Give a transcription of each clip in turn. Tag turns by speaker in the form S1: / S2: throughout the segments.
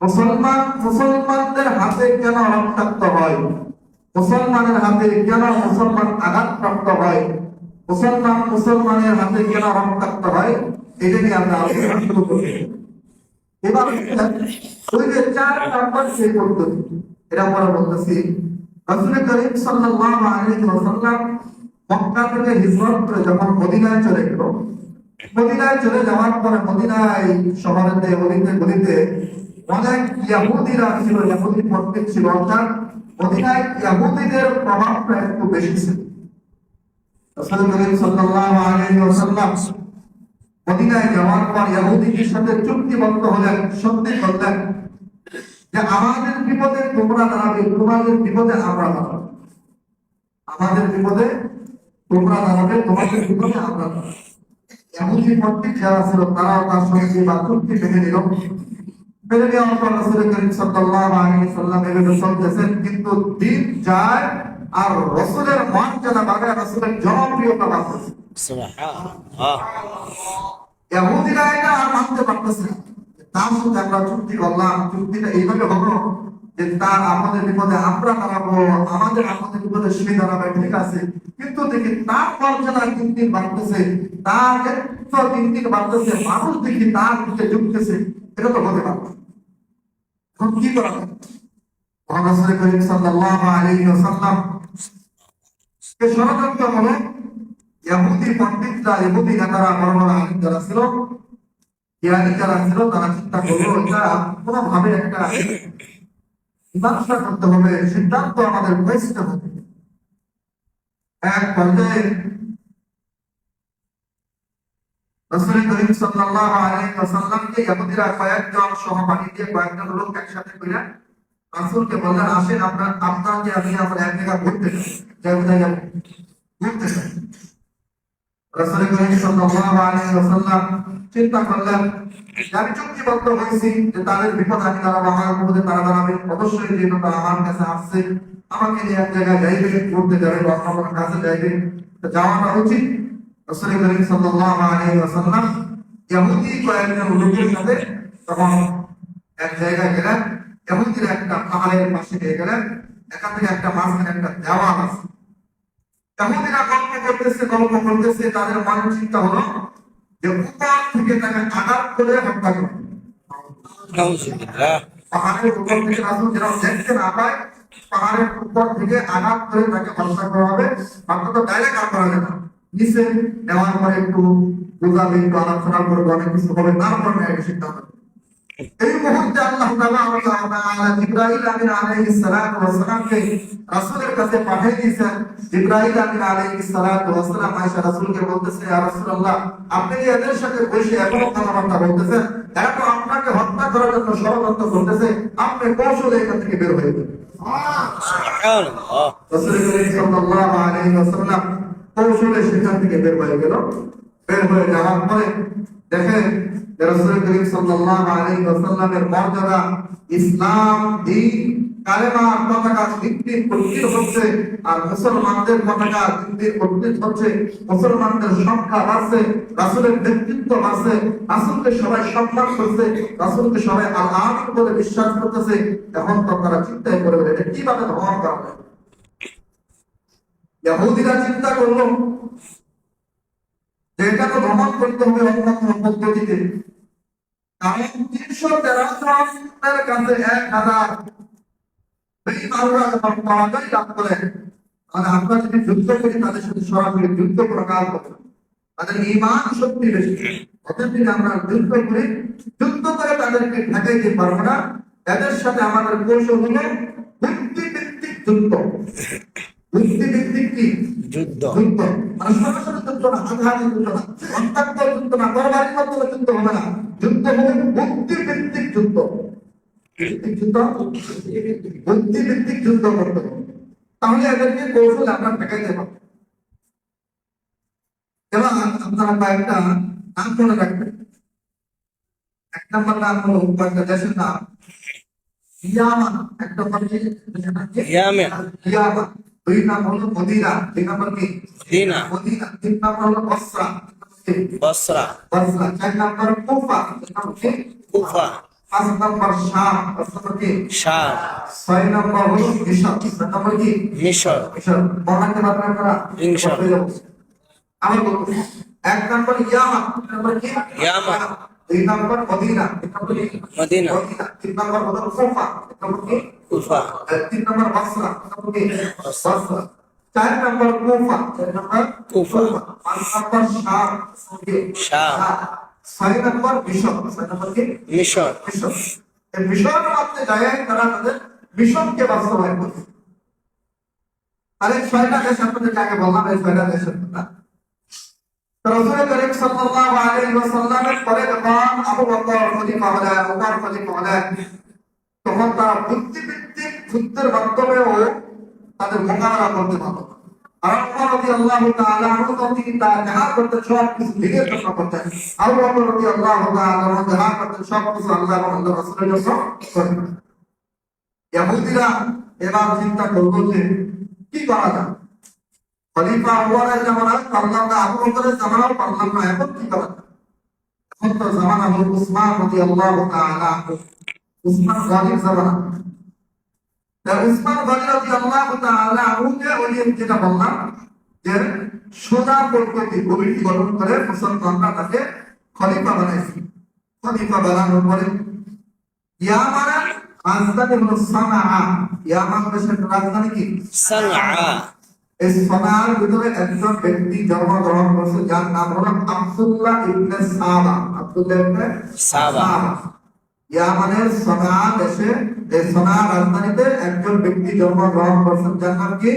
S1: মুসলমান, মুসলমানদের হাতে কেন রক্তাক্ত হয়? মুসলমানের হাতে কেন মুসলমান আঘাতপ্রাপ্ত হয়? মুসলমান, মুসলমানের হাতে কেন রক্তাক্ত হয়? এটা নিয়ে আমরা আলোচনা শুরু এটা আমরা বলতেছি যখন চলে গেল চলে যাওয়ার পরে শহরেতে গলিতে গলিতে অনেক ইয়াহুদিরা ছিল, ইয়াহুদি ছিল, অর্থাৎ ইয়াহুদিদের প্রভাবটা একটু বেশি ছিল। চুক্তিবদ্ধ হলেন করলেন যে আমাদের বিপদে তোমরা দাঁড়াবে, তোমাদের বিপদে আমরা আমাদের বিপদে তোমরা দাঁড়াবে, তোমাদের বিপদে আমরা ছিল, তারাও তার সঙ্গে বা চুক্তি মেনে নিল। নেওয়ার রাসূল করিম সাল্লাল্লাহু আলাইহি সাল্লাম এভাবে চলতেছেন কিন্তু দিন যায় আর রসুলের মর্যাদা বাড়ে রসুলের জনপ্রিয়তা বাড়তেছে।
S2: সুবহানাল্লাহ।
S1: ইহুদিরা এটা আর মানতে পারতেছে না। তার সাথে আমরা চুক্তি করলাম চুক্তিটা এইভাবে হলো যে তার আমাদের বিপদে আমরা দাঁড়াবো আমাদের আমাদের বিপদে সে দাঁড়াবে ঠিক আছে। কিন্তু দেখি তার মর্যাদা দিন দিন বাড়তেছে তার দিন দিন বাড়তেছে মানুষ দেখি তার দিকে ঝুঁকতেছে এটা তো হতে পারবে না। এখন কি করা যায় মোহাম্মদ রাসূল করিম সাল্লাল্লাহু আলাইহি ছিল তারা চিন্তা করল একটা মীমাংসা করতে হবে সিদ্ধান্ত আমাদের বুঝতে হবে এক পর্যায়ে রাসূল করিম সাল্লাল্লাহু আলাইহি ওয়াসাল্লামকে ইহুদিরা কয়েকজন সহপাঠী দিয়ে কয়েকজন লোক একসাথে কইরা রাসূলকে বললেন আসেন আপনার আপনার যে আমি আমরা এক জায়গায় ঘুরতে যাই যাই যাই ঘুরতে যাই রাসূল করিম সাল্লাল্লাহু আলাইহি ওয়াসাল্লাম চিন্তা করলেন যে আমি চুক্তিবদ্ধ হয়েছি যে তাদের বিপদ আমি দাঁড়াবো আমার বিপদে তারা দাঁড়াবে অবশ্যই যেহেতু তারা আমার কাছে আসছে আমাকে নিয়ে এক জায়গায় যাইবে ঘুরতে যাবে বা অন্য কোনো কাছে যাইবে তো যাওয়াটা উচিত রাসূল করিম সাল্লাল্লাহু আলাইহি ওয়াসাল্লাম ইহুদি কয়েকজন লোকের সাথে তখন এক জায়গায় গেলেন। ইহুদির একটা পাহাড়ের পাশে গিয়ে গেলেন। এখান থেকে একটা মাঝখানে একটা দেওয়াল আছে। ইহুদিরা গল্প করতেছে গল্প করতেছে, তাদের মনে চিন্তা হলো যে উপর থেকে তাকে আঘাত করে হত্যা করবে পাহাড়ের উপর থেকে আঘাত করে তাকে হত্যা করা হবে। মাত্র তো ডাইরেক্ট আর করা নিচে নেওয়ার পরে একটু বুঝাবে একটু আলোচনা করবে অনেক কিছু হবে তারপর নেয় সিদ্ধান্ত। এই মুহূর্তে আল্লাহ তাআলা জিব্রাইল আমিন আলাইহিস সালাতু ওয়াস সালামকে রাসূলের কাছে পাঠিয়ে দিয়েছেন। জিব্রাইল আমিন আলাইহিস সালাম আয়েশা রাসূলকে বলতেছে ইয়া রাসূলুল্লাহ আপনি এদের সাথে বসে এখনও কথাবার্তা বলতেছেন? এরা তো আপনাকে হত্যা করার জন্য ষড়যন্ত্র করতেছে। আপনি কৌশলে এখান থেকে বের হয়ে যান।
S2: সুবহানাল্লাহ।
S1: রাসূল করিম সাল্লাল্লাহু আলাইহি ওয়াসাল্লাম কৌশলে সেখান থেকে বের হয়ে গেল। বের হয়ে যাওয়ার পরে দেখেন বিশ্বাস করতেছে। এখন তো তারা চিন্তায় করে এটা কীভাবে ধ্বংস করা ইহুদিরা চিন্তা করল যে এটা তো ভ্রমণ করতে হবে অন্য কোনো পদ্ধতিতে। কারণ তিনশো তেরো জনের কাছে এক হাজার বেঈমানরা যখন পরাজয় লাভ তাহলে আমরা যদি যুদ্ধ করি, তাদের সাথে সরাসরি যুদ্ধ প্রকাশ করব। তাদের ইমান শক্তি বেশি। অতএব আমরা যুদ্ধ করি, যুদ্ধ করে তাদেরকে ঠেকাইতে পারব না। এদের সাথে আমাদের কৌশল হলো যুদ্ধ।
S2: যুদ্ধ।
S1: মানে সরাসরি যুদ্ধ না হাতাহাতি যুদ্ধ না। রক্তাক্ত যুদ্ধ না তরবারির মাধ্যমে যুদ্ধ হবে না। যুদ্ধ হবে যুদ্ধ। ভিত্তিক যুদ্ধ বুদ্ধিভিত্তিক যুদ্ধ করতে হবে। তাহলে এদেরকে কৌশল আমরা ঠেকাইতে পারব এবার আপনারা কয়েকটা নাম মনে রাখবেন। এক নম্বর নাম হলো কয়েকটা দেশের নাম ইয়ামান এক নম্বর?
S2: ইয়ামেন।
S1: ইয়ামান। দুই নাম হলো মদিনা তিন নম্বর কি?
S2: মদিনা।
S1: মদিনা তিন। নম্বর হলো বসরা?
S2: বসরা।
S1: বসরা চার নম্বর কুফা
S2: কুফা।
S1: পাঁচ নম্বর শাম কি?
S2: শাম।
S1: ছয় নম্বর হলো মিশর। ছয় নম্বর কি?
S2: মিশর।
S1: মিশর।
S2: ইনশাআল্লাহ।
S1: এক নম্বর ইয়ামা নম্বর কি
S2: ইয়ামা।
S1: দুই নম্বর মদিনা তিন নম্বর কি?
S2: মদিনা।
S1: মদিনা তিন নম্বর হলো কুফা। কি?
S2: কুফা।
S1: তিন নম্বর বসরা বসরা চার নম্বর কুফা চার নম্বর
S2: কুফা।
S1: পাঁচ নম্বর শাম
S2: শাম।
S1: ছয় নম্বর মিশর ছয় নম্বর কি?
S2: মিশর
S1: মিশর এই মিশরের মধ্যে জায়গায় তারা তাদের মিশনকে বাস্তবায়ন করছে। তাহলে ছয়টা দেশ আপনাদেরকে আগে বললাম এই ছয়টা দেশের কথা। তো করিম সাল্লাল্লাহু আলাইহি ওয়াসাল্লামের পরে যখন আবু বকর খলিফা হলেন ওমর খলিফা হলেন তখন তারা বুদ্ধিভিত্তিক যুদ্ধের মাধ্যমেও তাদের মোকাবেলা করতে পারত। আর ওমর রাদিয়াল্লাহু তাআলা তিনি তা জাহাদ করতে সব কিছু ভেঙে চুরমার করতেন। আবু বকর রাদিয়াল্লাহু তাআলা জাহাদ করতে সব কিছু আল্লাহ আল্লাহ রাসূলের জন্য জামানা। উসমান গনির জামানা তা উসমান গনি রাদিয়াল্লাহু তাআলা আনহুকে ওই যে যেটা বললাম যে সোজা পদ্ধতি কমিটি গঠন করে মুসলমানরা তাকে খলিফা বানাইছে। খলিফা বানানোর পরে ইয়ামানের রাজধানী হলো সানা ইয়ামান দেশের রাজধানী কি?
S2: সানআ
S1: এই সোনার ভিতরে একজন ব্যক্তি জন্মগ্রহণ করছে যার নাম হলো আব্দুল্লাহ ইবনে সাবা আব্দুল্লাহ ইবনে
S2: সাবা।
S1: ইয়ামানের দেশে, এই রাজধানীতে একজন ব্যক্তি জন্মগ্রহণ করছেন, যার নাম কি?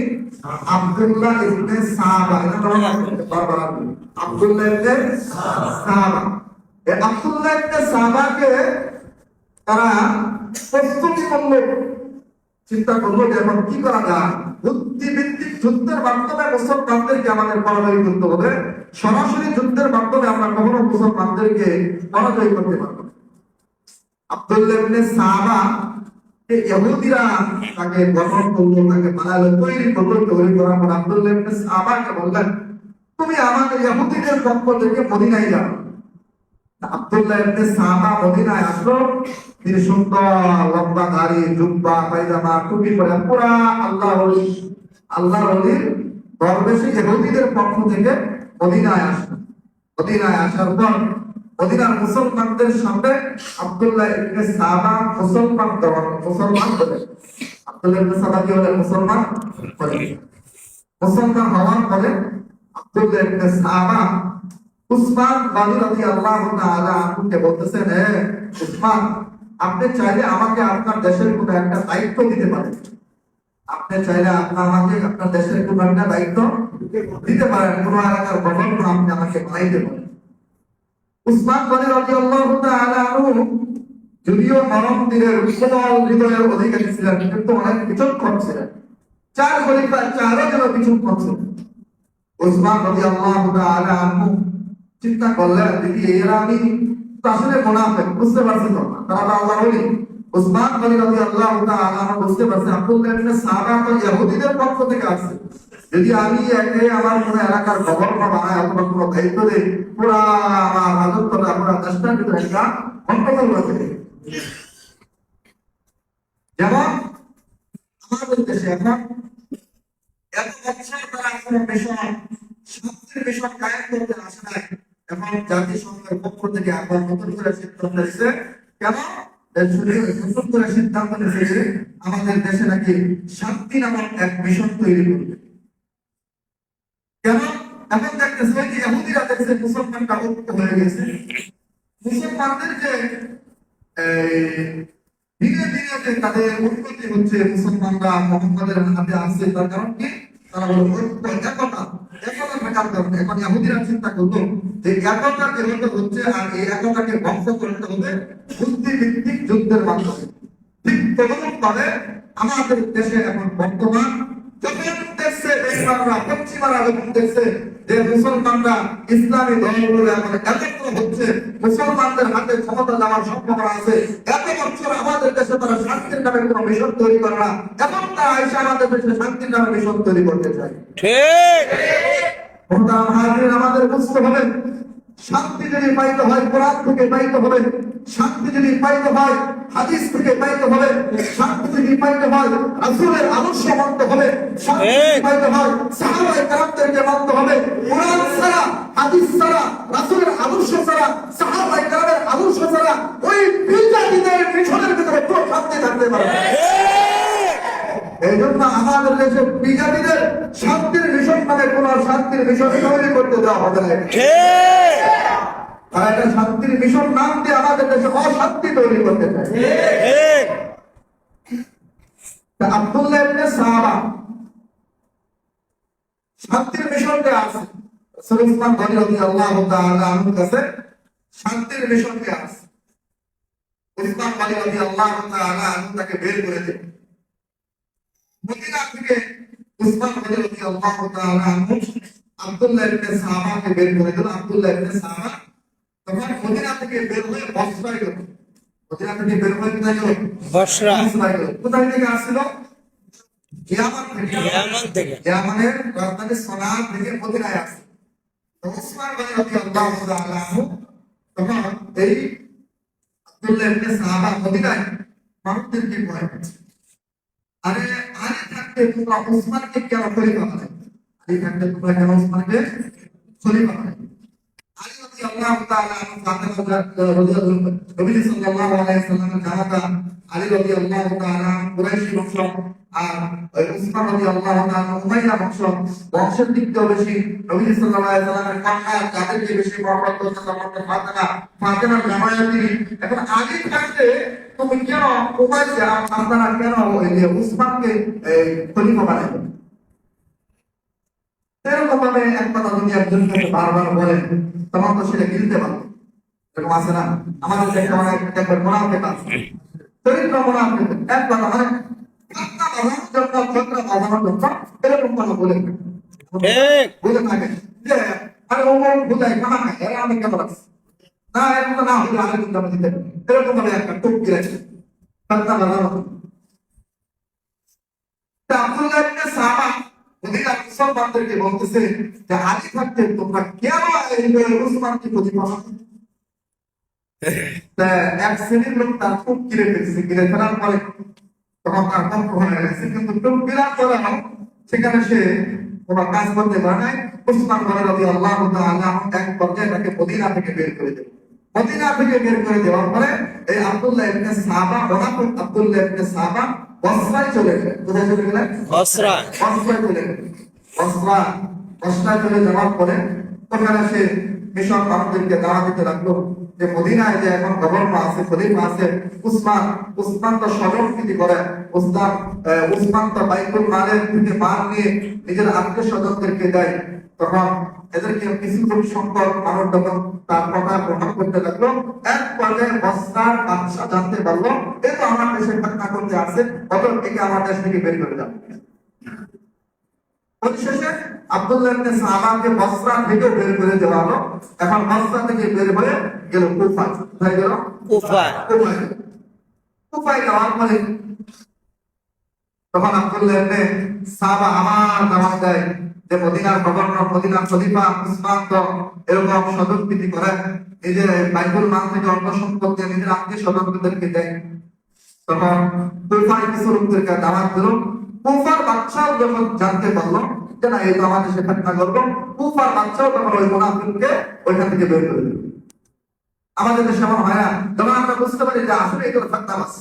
S1: ইবনে আব্দুল্লাহ ইবনে সাবা এই ইবনে সাবাকে তারা প্রস্তুতি করল। চিন্তা করল যে এখন কি করা যায়? বুদ্ধিভিত্তিক যুদ্ধের মাধ্যমে মুসলমানদেরকে আমাদের পরাজয় করতে হবে? সরাসরি যুদ্ধের মাধ্যমে আমরা কখনো মুসলমানদেরকে পরাজয় করতে পারব। আব্দুল্লাহ ইবনে তাকে তাকে তুমি আমাদের পক্ষ থেকে মদিনায় আসলো, তিনি লম্বা পায়জামা, টুপি পরে পুরা আল্লাহ আল্লাহ ইহুদিদের পক্ষ থেকে মদিনায় আসলো। মদিনায় আসার পর মদিনার মুসলমানদের সামনে আব্দুল্লাহ ইবনে সাহাবা মুসলমান মুসলমান বলে। আব্দুল্লাহ ইবনে সাহাবা কি হলেন মুসলমান বলে। মুসলমান হওয়ার পরে আব্দুল্লাহ ইবনে সাহাবা উসমান গনি রাদিয়াল্লাহু তাআলা আনহুকে বলতেছেন হে উসমান, আপনি চাইলে আমাকে আপনার দেশের কোনো একটা দায়িত্ব দিতে পারেন। আপনি চাইলে আপনার আমাকে আপনার দেশের কোনো একটা দায়িত্ব দিতে পারেন। কোনো এলাকার গভর্নর আপনি আমাকে বানাইতে পারেন। উসমান গনি রাদিয়াল্লাহু তাআলা আনহু যদিও মরম দিনের কোমল হৃদয়ের অধিকারী ছিলেন, কিন্তু অনেক বিচক্ষণ ছিলেন। চার খলিফা, চারও যেন বিচক্ষণ ছিলেন। উসমান রাদিয়াল্লাহু তাআলা আনহু চিন্তা করলেন, দেখি এরা আমি আসলে মুনাফিক বুঝতে পারছি তো তারা তো আল্লাহ বলি। উসমান গনি রাদিয়াল্লাহু তাআলা বুঝতে পারছে, আব্দুল্লাহ ইবনে সাহাবা তো ইহুদিদের পক্ষ থেকে আসছে। যদি আমি একে আমার কোন এলাকার গভর্নর বানাই, অথবা কোনো দায়িত্ব দেই, পুরা আমার রাজত্বটা, পুরা দেশটার ভিতরে একটা গন্ডগোল রয়েছে যেমন আমাদের দেশে এখন এত তারা মিশন কায়েম করতে আসে নাই। এখন জাতিসংঘের পক্ষ থেকে আবার নতুন করে সিদ্ধান্ত কেন? নতুন সিদ্ধান্ত নিচ্ছে আমাদের দেশে নাকি শান্তি নামক এক মিশন তৈরি করবে। কেন? এখন দেখতেছে যে ইহুদিরা দেখছে হয়ে গেছে। মুসলমানদের যে দিনে দিনে যে তাদের উন্নতি হচ্ছে, মুসলমানরা মোহাম্মদের হাতে আসছে, তার কারণ কি? চিন্তা হচ্ছে এই যুদ্ধের মাধ্যমে। ঠিক আমাদের দেশে এখন বর্তমান যখন দেখছে বেইমানরা পশ্চিমারা যখন দেখছে যে মুসলমানরা ইসলামী দলগুলো এখন একত্র হচ্ছে মুসলমানদের হাতে ক্ষমতা সম্ভাবনা আছে। এত বছর আমাদের দেশে তারা শান্তির নামে কোনো মিশন তৈরি করে না। এখন তারা আমাদের দেশে শান্তির নামে মিশন তৈরি করতে চায়।
S2: ঠিক।
S1: আমাদের বুঝতে হবে। শান্তি যদি পাইতে হয় কোরআন থেকে পাইতে হবে। শান্তি যদি পাইতে হয় হাদিস থেকে পাইতে হবে। শান্তি যদি পাইতে হয় রাসূলের আদর্শ মানতে হবে। শান্তি পাইতে হয় সাহাবায়ে কেরামদেরকে মানতে হবে। কোরআন ছাড়া হাদিস ছাড়া রাসূলের আদর্শ ছাড়া সাহাবায়ে কেরামের আদর্শ ছাড়া ওই বিজাতিদের মিশনের ভিতরে কোনো শান্তি থাকতে পারে না। এই জন্য আমাদের দেশে বিজাতিদের শান্তির মিশন মানে কোন শান্তির মিশন তৈরি করতে দেওয়া হবে না। তারা একটা শান্তির মিশন নাম দিয়ে আমাদের দেশে অশান্তি তৈরি করতে চায়। আব্দুল্লাহ ইবনে সাহাবা শান্তির মিশন যে আছে? সুলতান গনি রাদিয়াল্লাহু তাআলা আনহুর কাছে শান্তির মিশন যে আছে? উসমান গনি রাদিয়াল্লাহু তাআলা আনহু তাকে বের করে দেন। মদিনা থেকে উসমান গনি রাদিয়াল্লাহু তাআলা আনহু আব্দুল্লাহ ইবনে সাহাবাকে বের করে দিল আব্দুল্লাহ ইবনে সাহাবা। তখন মদিনা থেকে বের হয়ে বসরায় গেল। মদিনা থেকে বের হয়ে কোথায় গেল?
S2: বসরা।
S1: কোথায় থেকে আসছিল? ইয়ামান থেকে।
S2: ইয়ামান থেকে।
S1: ইয়ামানের রাজধানী সোনার থেকে মদিনায় আসছে তো উসমান গনি রাদিয়াল্লাহু তাআলা আনহু তখন এই আব্দুল্লাহ ইবনে সাহাবা মদিনায় মানুষদেরকে কয় আরে আরে থাকতে তোমরা ওসমানকে কেন খলিফা বানাই আরে থাকতে তোমরা কেন ওসমানকে খলিফা বানাই বংশের দিক দিয়ে বেশি নবী কেন উসমানকে খলিফা বানাইবেন এরকম ভাবে এক কথা যদি একজনকে বারবার বলেন তখন তো সেটা গিলতে পারবে। এরকম আছে না? আমাদের দেখতে মানে একবার মোনাফেক আছে। চরিত্র মোনাফেক এক কথা মানে আত্মা বাঁধানোর জন্য চন্দ্র বাঁধানোর জন্য এরকম কথা বলে বলে থাকে যে আরে ও এরা আমি কেমন আছে না এরকম না হলে আরে কিন্তু দিতে এরকম ভাবে একটা টুক গিরেছে আত্মা বাঁধানো তা আব্দুল্লাহ ইবনে সাবা মদিনা মুসলমানদেরকে বলতেছে যে আলী থাকতে তোমরা কেন উসমানকে প্রতিভা এক শ্রেণির লোক তার খুব কিরে ফেলছে কিরে ফেলার পরে তখন তার হয়ে গেছে। কিন্তু বিরাট করে সেখানে সে কোনো কাজ করতে পারে নাই। বলে রবি আল্লাহ আল্লাহ এক পর্যায়ে তাকে মদিনা থেকে বের করে দেবে। মদিনা থেকে বের করে দেওয়ার পরে এই আব্দুল্লাহ ইবনে সাহাবা ওনাফুল আব্দুল্লাহ ইবনে সাহাবা বসরায় চলে গেলেন। কোথায় চলে গেলেন?
S2: বসরা।
S1: বসরায় চলে গেলেন। বসরা বসরায় চলে যাওয়ার পরে ওখানে সে মিশন মানুষদেরকে দাওয়া দিতে লাগল যে মদিনায় যে এখন গভর্নর আছে, খলিফা আছে, উসমান উসমান তো স্বজনপ্রীতি করে উসমান উসমান তো বাইকুল মালের থেকে মাল নিয়ে নিজের আত্মীয় স্বজনদেরকে দেয়। তখন এদেরকে কিছু কিছু সংখ্যক মানুষ যখন তার কথা গ্রহণ করতে লাগল, এক পর্যায়ে বস্তার বাদশা জানতে পারল, এ তো আমার দেশে ঘটনা করতে আসে অত একে আমার দেশ থেকে বের করে দাও। পরিশেষে আব্দুল্লাহ ইবনে সাহাবাকে বসরা থেকে বের করে দেওয়া হলো। এখন বসরা থেকে বের হয়ে গেল কুফা। কোথায় গেল?
S2: কুফা।
S1: কুফায়। কুফায় যাওয়ার পরে তখন আব্দুল্লাহ ইবনে সাহাবা আমার দাওয়াত দেয় যে মদিনার গভর্নর মদিনার খলিফা উসমান তো এরকম সদস্যপ্রীতি করে নিজের বাইবুল মাল থেকে অন্য সম্পদ নিজের আত্মীয় স্বজনদেরকে দেয়। তখন কুফার কিছু লোকদেরকে দাওয়াত দিল। কুফার বাচ্চাও যখন জানতে পারল যে না, এই তো আমাদের সে ঘটনা করব, কুফার বাচ্চাও তখন ওই মোনাফিককে ওইখান থেকে বের করে দিল। আমাদের দেশে এমন হয় না। যখন আমরা বুঝতে পারি যে আসলে এগুলো ফাঁকনামাস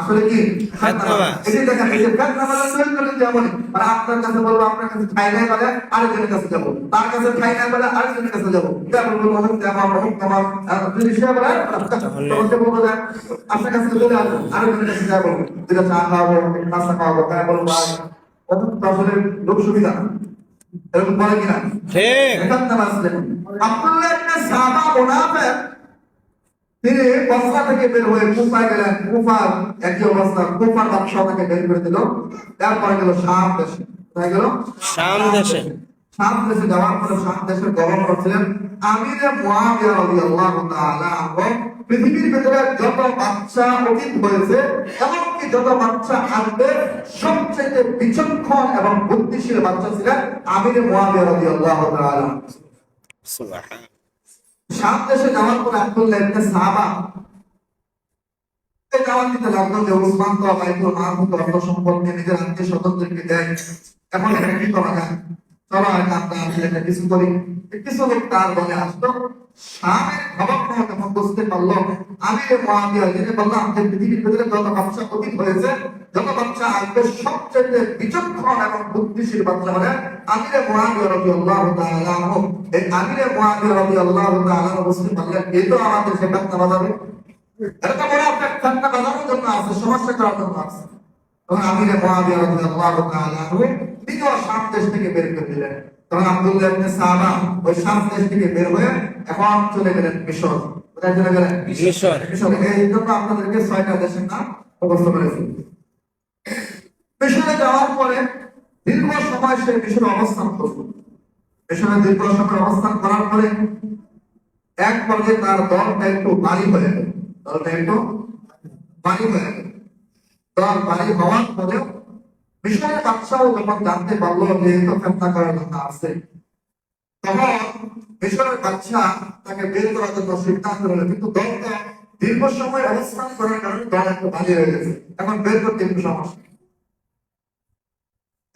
S1: আসলে কি?
S2: ফাঁকনামাস।
S1: এটাই দেখা যায় ফাঁকনামাস তৈরি করে যেমন মানে আপনার কাছে বলব আপনার কাছে ঠাই নাই বলে আরেকজনের কাছে যাব। তার কাছে ঠাই নাই বলে আরেকজনের কাছে যাব। যেমন বলব অমুক যেমন অমুক তোমার যদি সে বলে তখন বলব যে আপনার কাছে চলে আসব আরেকজনের কাছে যাব। দুটা চা খাওয়াবো নাস্তা খাওয়াবো তাই বলব অমুক তো আসলে লোক সুবিধা। এরকম বলে কিনা?
S2: ঠিক।
S1: দেখুন আব্দুল্লাহ ইবনে সাবা মুনাফিক তিনি বসরা থেকে বের হয়ে কুফায় গেলেন। কুফার একই অবস্থা কুফার বাদশাহ তাকে বের করে দিল। তারপরে গেল শাম দেশে। কোথায় গেল?
S2: শাম দেশে।
S1: শাম দেশে যাওয়ার পরে শাম দেশের গভর্নর ছিলেন আমিরে মুয়াবিয়া রাদিয়াল্লাহু তাআলা পৃথিবীর ভিতরে যত বাচ্চা অতীত হয়েছে এমনকি যত বাচ্চা আসবে সবচেয়ে বিচক্ষণ এবং বুদ্ধিশীল বাচ্চা ছিলেন আমিরে মুয়াবিয়া রাদিয়াল্লাহু তাআলা
S2: সুবহান
S1: শাম দেশে যাওয়ার পরে আব্দুল্লাহ ইবনে সাহাবা যাওয়ার দিতে লাগল যে উসমান তো আবাইত না হতো অর্থ সম্পদ নিয়ে নিজের আত্মীয় স্বজনদেরকে দেয়। এখন এটা কি করা যায়? চলো আর আমরা কিছু করি। কিছু লোক তার পাওয়া যখন বুঝতে পারল, আমি বললাম পৃথিবীর ভিতরে যত বাচ্চা হয়েছে, যত বাচ্চা আসবে সবচেয়ে বিচক্ষণ এবং বুদ্ধিশীল বাচ্চা মানে আমিরে মহাবিয়া রবি আল্লাহ এই আমিরে রবি আল্লাহ বুঝতে পারলেন এই তো আমাদের সেটা বাজাবে। এটা একটা ঠান্ডা বাজানোর জন্য আছে সমস্যা করার জন্য আছে। তখন আমিরে মহাবিয়া রাদিয়াল্লাহু তাআলা আনহু নিজেও শাম দেশ থেকে বের করে দিলেন। তখন আব্দুল্লাহ ইবনে সাহাবা ওই শাম দেশ থেকে বের হয়ে এখন চলে গেলেন মিশর। কোথায় চলে গেলেন?
S2: মিশর।
S1: মিশর। এই জন্য আপনাদেরকে ছয়টা দেশের নাম মুখস্থ করেছি। মিশরে যাওয়ার পরে দীর্ঘ সময় সে মিশরে অবস্থান করল। মিশরে দীর্ঘ সময় অবস্থান করার পরে এক পর্যায়ে তার দলটা একটু ভারী হয়ে গেল। দলটা একটু ভারী হয়ে গেল। দল ভারী হওয়ার পরেও মিশরের বাদশাও যখন জানতে পারল যে এই তো ফেতনা করার জন্য আছে তখন মিশরের বাদশা তাকে বের করার জন্য সিদ্ধান্ত নিল। কিন্তু দলটা দীর্ঘ সময় অবস্থান করার কারণে দল একটু ভারী হয়ে গেছে। এখন বের করতে একটু সমস্যা।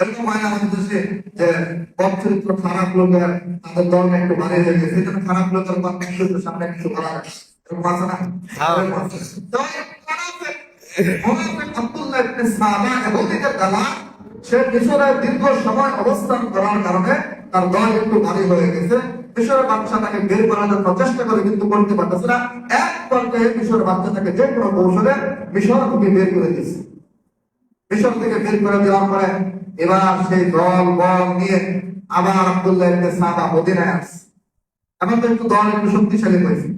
S1: এরকম হয় আমাদের দেশে যে খারাপ লোকের তাদের দলটা একটু ভারী হয়ে গেছে। সেজন্য খারাপ লোকের চরিত্র সামনে কিছু করা এরকম আছে না? আব্দুল্লাহ সে দীর্ঘ সময় অবস্থান করার কারণে তার দল একটু ভারী হয়ে গেছে। বের করে কিন্তু করতে পারতেছে না। এক পর্যায়ে যে কোনো কৌশলে মিশর থেকে বের করে দিয়েছে। মিশর থেকে বের করে দেওয়ার পরে এবার সেই দল, বল নিয়ে আবার আব্দুল্লাহ ইবনে সাবা মদিনায় আসছে। এখন তো একটু দল একটু শক্তিশালী হয়েছে।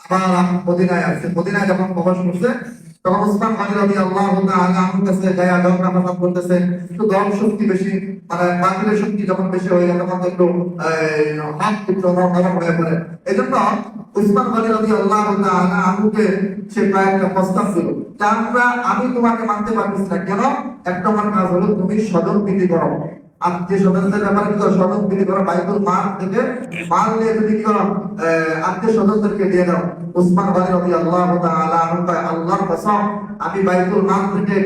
S1: আবার মদিনায় আসছে। মদিনায় যখন প্রবেশ করছে তখন আনহু কাছে ফাসাদ করতেছে একটু দল শক্তি বেশি মানে শক্তি যখন বেশি হয়ে যায়, তখন একটু হাত একটু হয়ে পড়ে। এই জন্য উসমান গনি রাদিয়াল্লাহু তাআলা আনহুকে সে প্রায় একটা প্রস্তাব দিল আমরা, আমি তোমাকে মানতে পারতেছি না। কেন? একটা আমার কাজ হলো, তুমি সদর বিধি করো। ব্যাপারে কি করো? বিধি করো। বাইতুল মাল থেকে মাল নিয়ে তুমি কি করো? দিয়ে দাও। উসমান আনহু কয়, আল্লাহর কসম আমি বাইতুল মাল থেকে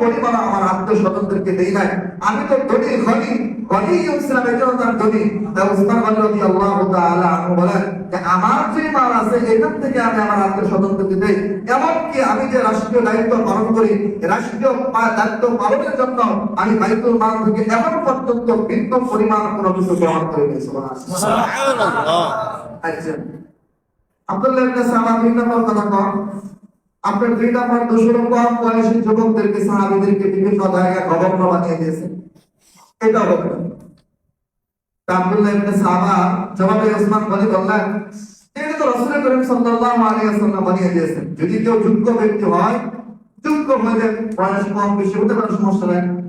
S1: পরিমাণ আমার আত্মীয় নাই। আমি তো ধনী ধনী ধনী ইসলাম ধনী। উসমান আনহু বলেন যে আমার যে মাল আছে এখান থেকে আমি আমার আত্মীয় এমনকি আমি যে রাষ্ট্রীয় দায়িত্ব পালন করি রাষ্ট্রীয় দায়িত্ব পালনের জন্য আমি বাইতুল মাল থেকে এখন পর্যন্ত বিন্দু পরিমাণ কোনো কিছু গ্রহণ করে নিয়েছি আচ্ছা। আব্দুল্লাহ ইবনে সালাম দুই নম্বর কথা কন। আপনার দুই নম্বর দুশোর কম বয়সী যুবকদেরকে সাহাবীদেরকে বিভিন্ন জায়গায় গভর্নর বানিয়ে দিয়েছে এটা হবে। আব্দুল্লাহ ইবনে সাহাবা জবাবে ওসমান গনি বললেন তিনি তো রাসূল করিম সাল্লাল্লাহু আলাইহি ওয়াসাল্লাম বানিয়ে দিয়েছেন। যদি কেউ যোগ্য ব্যক্তি হয় যোগ্য হয়ে বয়স কম বেশি হতে পারে সমস্যা নাই।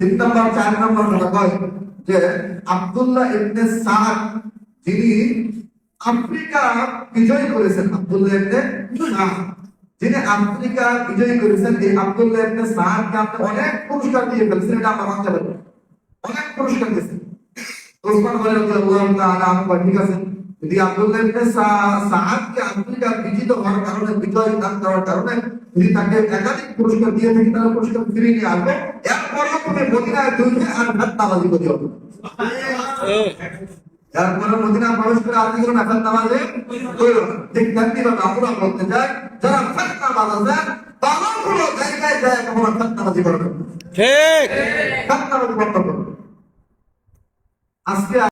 S1: তিন নম্বর, চার নম্বর কয় যে আব্দুল্লাহ ইবনে সাদ, যিনি আফ্রিকা বিজয় করেছেন, আব্দুল্লাহ ইবনে সাদ। যিনি আফ্রিকা বিজয় করেছেন, এই আব্দুল্লাহ ইবনে সাদকে আপনি অনেক পুরস্কার দিয়ে ফেলছেন, এটা আমরা মানতে পারি। অনেক পুরস্কার দিয়েছেন। ওসমান গনি রাদিয়াল্লাহু তাআলা আনহু ঠিক আছে যদি আব্দুল্লাহ ইবনে বিজিত হওয়ার কারণে বিজয় দান করার কারণে যদি তাকে একাধিক পুরস্কার দিয়ে থাকি তাহলে পুরস্কার ফিরিয়ে নিয়ে আসবে। এরপরেও তুমি মদিনায় আর নামাজি করিও। এরপরে মদিনা প্রবেশ করে আপনি কোনো নামাজে ঠিক তেমনি ভাবে আমরা বলতে চাই যারা ফাঁক নামাজ আছে তারা কোনো জায়গায় যায় কখনো ফাঁক নামাজি করবে
S2: ঠিক।
S1: ফাঁক নামাজি বন্ধ করবে আজকে